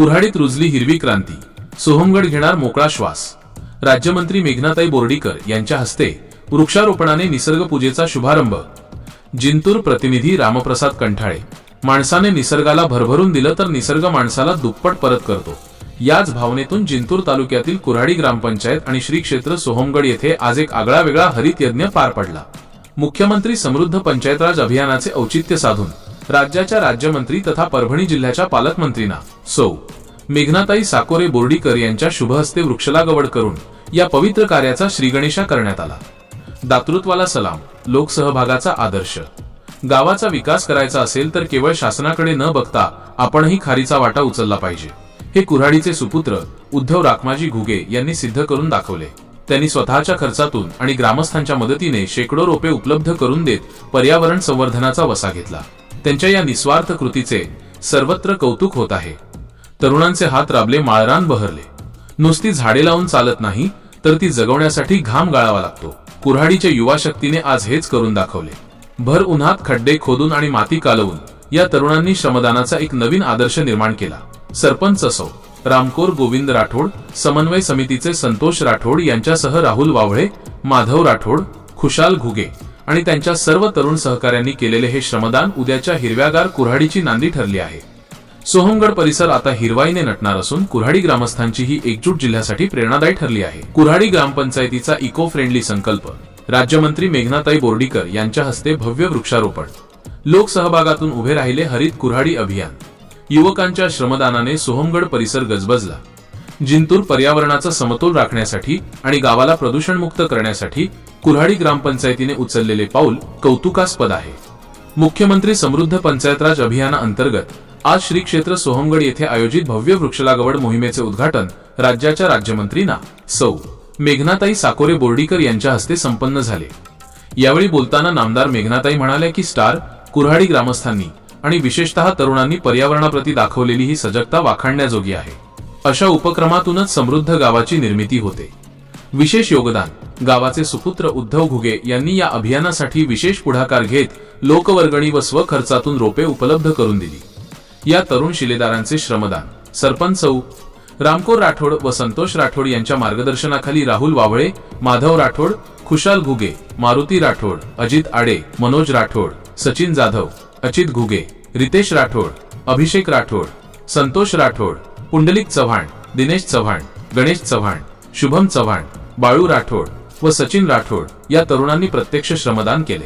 कुऱ्हाडीत रुजली हिरवी क्रांती. सोहमगड घेणार मोकळा श्वास. राज्यमंत्री मेघनाताई बोर्डीकर यांच्या हस्ते वृक्षारोपणाने निसर्ग पूजेचा शुभारंभ. जिंतूर प्रतिनिधी रामप्रसाद कंठाळे. माणसाने निसर्गाला भरभरून दिलं तर निसर्ग माणसाला दुप्पट परत करतो. याच भावनेतून जिंतूर तालुक्यातील कुऱ्हाडी ग्रामपंचायत आणि श्री क्षेत्र सोहमगड येथे आज एक आगळा वेगळा हरित यज्ञ पार पडला. मुख्यमंत्री समृद्ध पंचायतराज अभियानाचे औचित्य साधून राज्याच्या राज्यमंत्री तथा परभणी जिल्ह्याच्या पालकमंत्रीना सौ मेघनाताई साकोरे बोर्डीकर यांच्या शुभहस्ते वृक्षलागवड करून या पवित्र कार्याचा श्रीगणेशा करण्यात आला. दातृत्वाला सलाम लोकसहभागाचा आदर्श. गावाचा विकास करायचा असेल तर केवळ शासनाकडे न बघता आपणही खारीचा वाटा उचलला पाहिजे. हे कुऱ्हाडीचे सुपुत्र उद्धव राखमाजी घुगे यांनी सिद्ध करून दाखवले. त्यांनी स्वतःच्या खर्चातून आणि ग्रामस्थांच्या मदतीने शेकडो रोपे उपलब्ध करून देत पर्यावरण संवर्धनाचा वसा घेतला. त्यांच्या या निस्वार्थ कृतीचे सर्वत्र कौतुक होत आहे. तरुणांचे हात राबले माळरान बहरले. नुसती झाडे लावून चालत नाही तर ती जगवण्यासाठी घाम गाळावा लागतो. कुऱ्हाडीच्या युवा शक्तीने आज हेच करून दाखवले. भर उन्हात खड्डे खोदून आणि माती कालवून या तरुणांनी श्रमदानाचा एक नवीन आदर्श निर्माण केला. सरपंच असो रामकोर गोविंद राठोड समन्वय समितीचे संतोष राठोड यांच्यासह राहुल वावळे माधव राठोड खुशाल घुगे आणि त्यांच्या सर्व तरुण सहकाऱ्यांनी केलेले हे श्रमदान उद्याच्या हिरव्यागार कुऱ्हाडीची नांदी ठरली आहे. सोहमगड परिसर आता हिरवाईने नटणार असून कुऱ्हाडी ग्रामस्थांची ही एकजूट जिल्ह्यासाठी प्रेरणादायी ठरली आहे. कुऱ्हाडी ग्रामपंचायतीचा इको फ्रेंडली संकल्प. राज्यमंत्री मेघनाताई बोर्डीकर यांच्या हस्ते भव्य वृक्षारोपण. लोकसहभागातून उभे राहिले हरित कुऱ्हाडी अभियान. युवकांच्या श्रमदानाने सोहमगड परिसर गजबजला. जिंतूर पर्यावरणाचा समतोल राखण्यासाठी आणि गावाला प्रदूषणमुक्त करण्यासाठी कुऱ्हाडी ग्रामपंचायतीने उचललेले पाऊल कौतुकास्पद आहे. मुख्यमंत्री समृद्ध पंचायतराज अभियानाअंतर्गत आज श्री क्षेत्र सोहमगड येथे आयोजित भव्य वृक्षलागवड मोहिमेचे उद्घाटन राज्याच्या राज्यमंत्री ना सौ. मेघनाताई साकोरे बोर्डीकर यांच्या हस्ते संपन्न झाले. यावेळी बोलताना नामदार मेघनाताई म्हणाल्या की स्टार कुऱ्हाडी ग्रामस्थांनी आणि विशेषतः तरुणांनी पर्यावरणाप्रती दाखवलेली ही सजगता वाखाणण्याजोगी आहे. अशा उपक्रमातूनच समृद्ध गावाची निर्मिती होते. विशेष योगदान गावाचे सुपुत्र उद्धव घुगे यांनी या अभियानासाठी विशेष पुढाकार घेत लोकवर्गणी व स्वखर्चातून रोपे उपलब्ध करून दिली. या तरुण शिलेदारांचे श्रमदान. सरपंच सौ. रामकोर राठोड व संतोष राठोड यांच्या मार्गदर्शनाखाली राहुल वावळे माधव राठोड खुशाल घुगे मारुती राठोड अजित आडे मनोज राठोड सचिन जाधव अचित घुगे रितेश राठोड अभिषेक राठोड संतोष राठोड पुंडलिक चव्हाण दिनेश चव्हाण गणेश चव्हाण शुभम चव्हाण बाळू राठोड व सचिन राठोड या तरुणांनी प्रत्यक्ष श्रमदान केले.